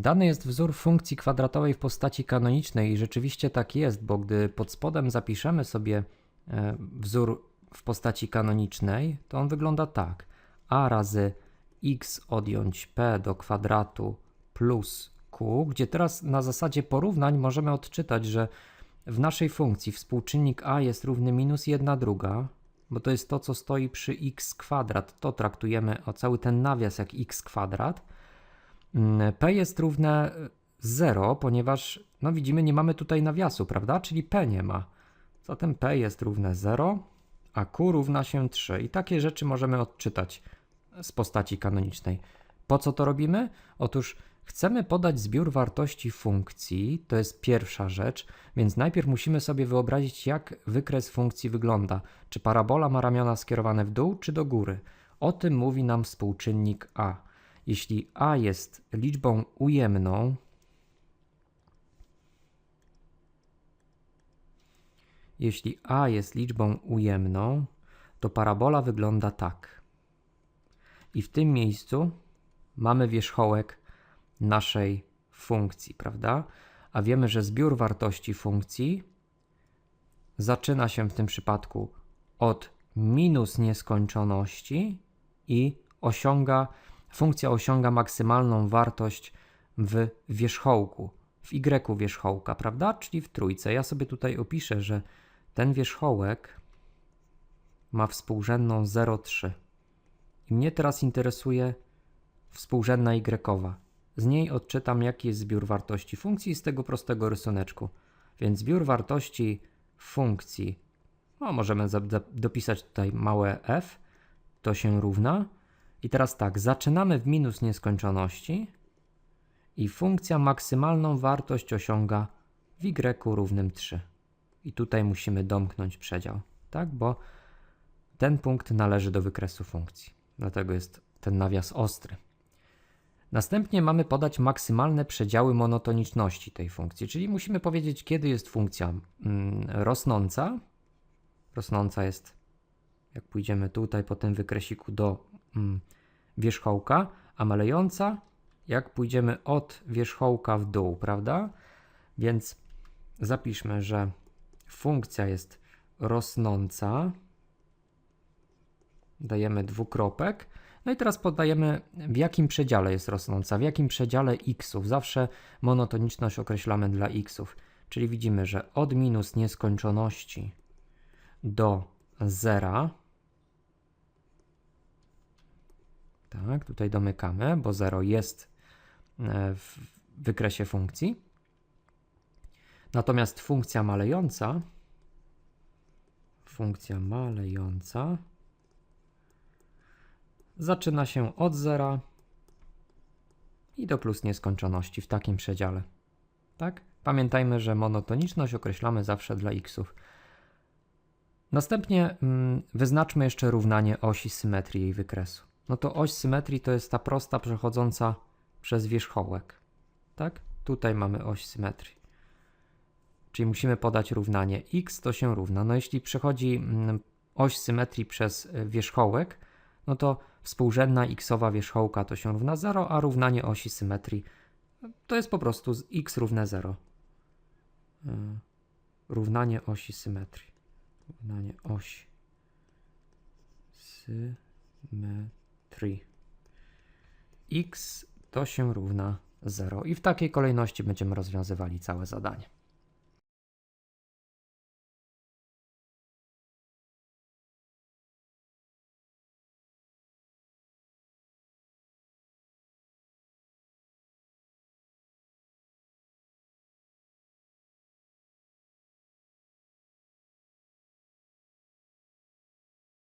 Dany jest wzór funkcji kwadratowej w postaci kanonicznej i rzeczywiście tak jest, bo gdy pod spodem zapiszemy sobie e, wzór w postaci kanonicznej, to on wygląda tak. a razy x odjąć p do kwadratu plus q, gdzie teraz na zasadzie porównań możemy odczytać, że w naszej funkcji współczynnik a jest równy minus 1 druga, bo to jest to, co stoi przy x kwadrat. To traktujemy o cały ten nawias jak x kwadrat. Mm, P jest równe 0, ponieważ no widzimy, nie mamy tutaj nawiasu, prawda? Czyli P nie ma. Zatem P jest równe 0, a Q równa się 3. I takie rzeczy możemy odczytać z postaci kanonicznej. Po co to robimy? Otóż chcemy podać zbiór wartości funkcji, to jest pierwsza rzecz, więc najpierw musimy sobie wyobrazić, jak wykres funkcji wygląda. Czy parabola ma ramiona skierowane w dół, czy do góry? O tym mówi nam współczynnik a. Jeśli a jest liczbą ujemną, jeśli a jest liczbą ujemną, to parabola wygląda tak. I w tym miejscu mamy wierzchołek naszej funkcji, prawda? A wiemy, że zbiór wartości funkcji zaczyna się w tym przypadku od minus nieskończoności i osiąga, funkcja osiąga maksymalną wartość w wierzchołku, w y wierzchołka, prawda? Czyli w trójce. Ja sobie tutaj opiszę, że ten wierzchołek ma współrzędną 0,3. I mnie teraz interesuje współrzędna y. Z niej odczytam, jaki jest zbiór wartości funkcji z tego prostego rysuneczku. Więc zbiór wartości funkcji, no możemy dopisać tutaj małe f, to się równa. I teraz tak, zaczynamy w minus nieskończoności i funkcja maksymalną wartość osiąga w y równym 3. I tutaj musimy domknąć przedział, tak? Bo ten punkt należy do wykresu funkcji. Dlatego jest ten nawias ostry. Następnie mamy podać maksymalne przedziały monotoniczności tej funkcji, czyli musimy powiedzieć, kiedy jest funkcja mm, rosnąca. Rosnąca jest, jak pójdziemy tutaj po tym wykresiku do wierzchołka, a malejąca, jak pójdziemy od wierzchołka w dół, prawda? Więc zapiszmy, że funkcja jest rosnąca. Dajemy dwukropek. No i teraz podajemy, w jakim przedziale jest rosnąca, w jakim przedziale xów. Zawsze monotoniczność określamy dla xów. Czyli widzimy, że od minus nieskończoności do zera. Tak, tutaj domykamy, bo 0 jest e, w wykresie funkcji. Natomiast funkcja malejąca, funkcja malejąca zaczyna się od zera i do plus nieskończoności w takim przedziale. Tak? Pamiętajmy, że monotoniczność określamy zawsze dla xów. Następnie mm, wyznaczmy jeszcze równanie osi symetrii jej wykresu. No to oś symetrii to jest ta prosta przechodząca przez wierzchołek. Tak? Tutaj mamy oś symetrii. Czyli musimy podać równanie x to się równa. No jeśli przechodzi mm, oś symetrii przez y, wierzchołek, no to współrzędna xowa wierzchołka to się równa 0, a równanie osi symetrii to jest po prostu x równe 0. Y, Równanie osi symetrii. Równanie osi symetrii. X to się równa 0. I w takiej kolejności będziemy rozwiązywali całe zadanie.